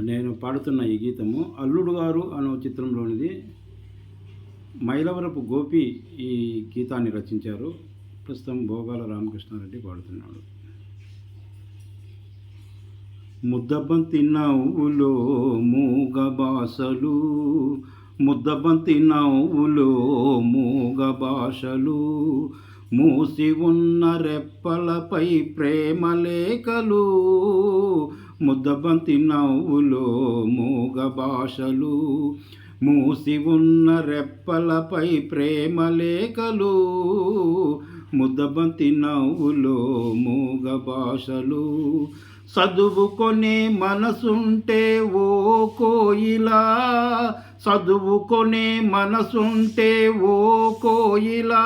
నేను పాడుతున్న ఈ గీతము అల్లుడు గారు అనే చిత్రంలోనిది మైలవరపు గోపి ఈ గీతాన్ని రచించారు. ప్రస్తుతం భోగాల రామకృష్ణారెడ్డి పాడుతున్నాడు. ముద్దబంతి నవ్వులో మూగ భాషలు ముద్దబంతి నవ్వులో మూగ భాషలు మూసి ఉన్న రెప్పలపై ప్రేమ లేఖలు ముద్దబంతి నవ్వులో మూగ భాషలు మూసి ఉన్న రెప్పలపై ప్రేమ లేఖలు ముద్దబంతి నవ్వులో మూగ భాషలు చదువుకొనే మనసుంటే ఓ కోయిలా. చదువుకొనే మనసుంటే ఓ కోయిలా.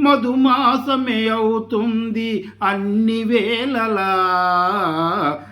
మధుమాసమే అవుతుంది అన్ని వేళలా.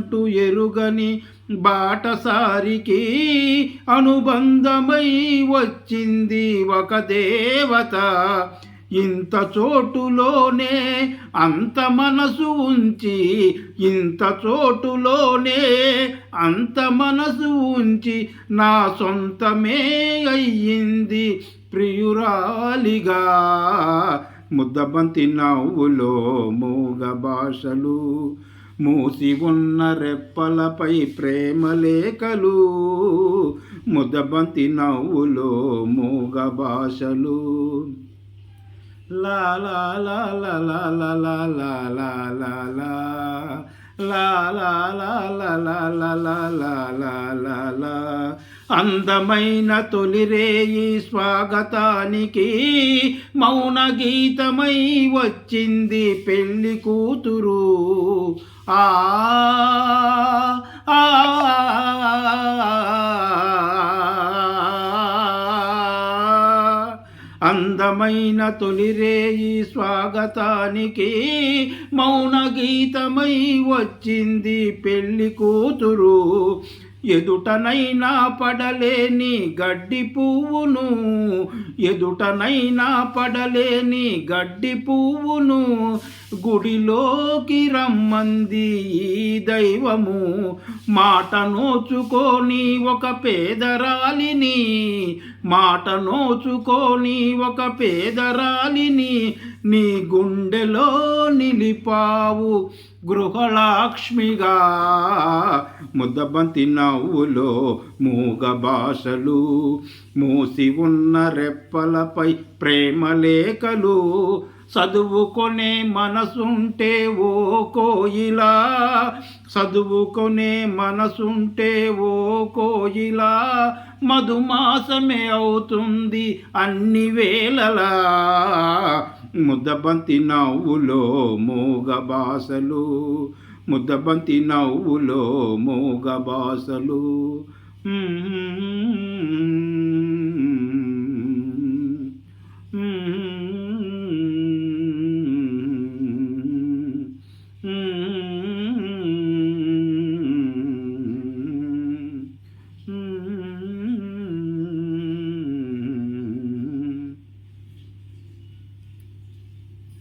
అంటూ ఎరుగని బాటసారికి అనుబంధమై వచ్చింది ఒక దేవత. ఇంత చోటులోనే అంత మనసు ఉంచి ఇంత చోటులోనే అంత మనసు ఉంచి నా సొంతమే అయ్యింది ప్రియురాలిగా. ముద్దబంతి నవ్వులో మూగ భాషలు మూసి ఉన్న రెప్పలపై ప్రేమ ముదబంతి ముద్దబంతి నవ్వులో మూగ భాషలు లా లా లా లా లా లా లా లా లా లా లా లా అందమైన తొలిరేయి స్వాగతానికి మౌన గీతమై వచ్చింది పెళ్ళి కూతురు ఆ ఆ అందమైన తొలిరేయి స్వాగతానికి మౌన గీతమై వచ్చింది పెళ్ళి కూతురు ఎదుటనైనా పడలేని గడ్డి పువ్వును ఎదుటనైనా పడలేని గడ్డి పువ్వును గుడిలోకి రమ్మంది ఈ దైవము. మాట నోచుకొని ఒక పేదరాలిని మాట నోచుకొని ఒక పేదరాలిని నీ గుండెలో నిలిపావు గృహలక్ష్మిగా. ముద్దబంతి నవ్వులో మూగ భాషలు మూసి ఉన్న రెప్పలపై ప్రేమ లేఖలు చదువుకొనే మనసుంటే ఓ కోయిలా చదువుకొనే మనసుంటే ఓ కోయిలా మధుమాసమే అవుతుంది అన్ని వేళలా. ముద్దబంతి నవ్వులో మూగ భాషలు ముద్దబంతి నవ్వులో మూగ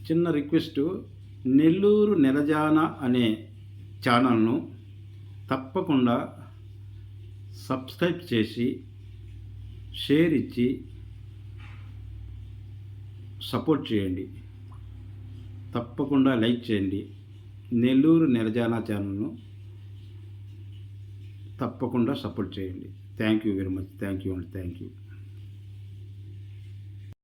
చిన్న రిక్వెస్ట్ నెల్లూరు నెరజాన అనే ఛానల్ను తప్పకుండా సబ్స్క్రైబ్ చేసి షేర్ ఇచ్చి సపోర్ట్ చేయండి. తప్పకుండా లైక్ చేయండి. నెల్లూరు నిరజానా ఛానల్ను తప్పకుండా సపోర్ట్ చేయండి. Thank you very much. Thank you అండి థ్యాంక్ యూ.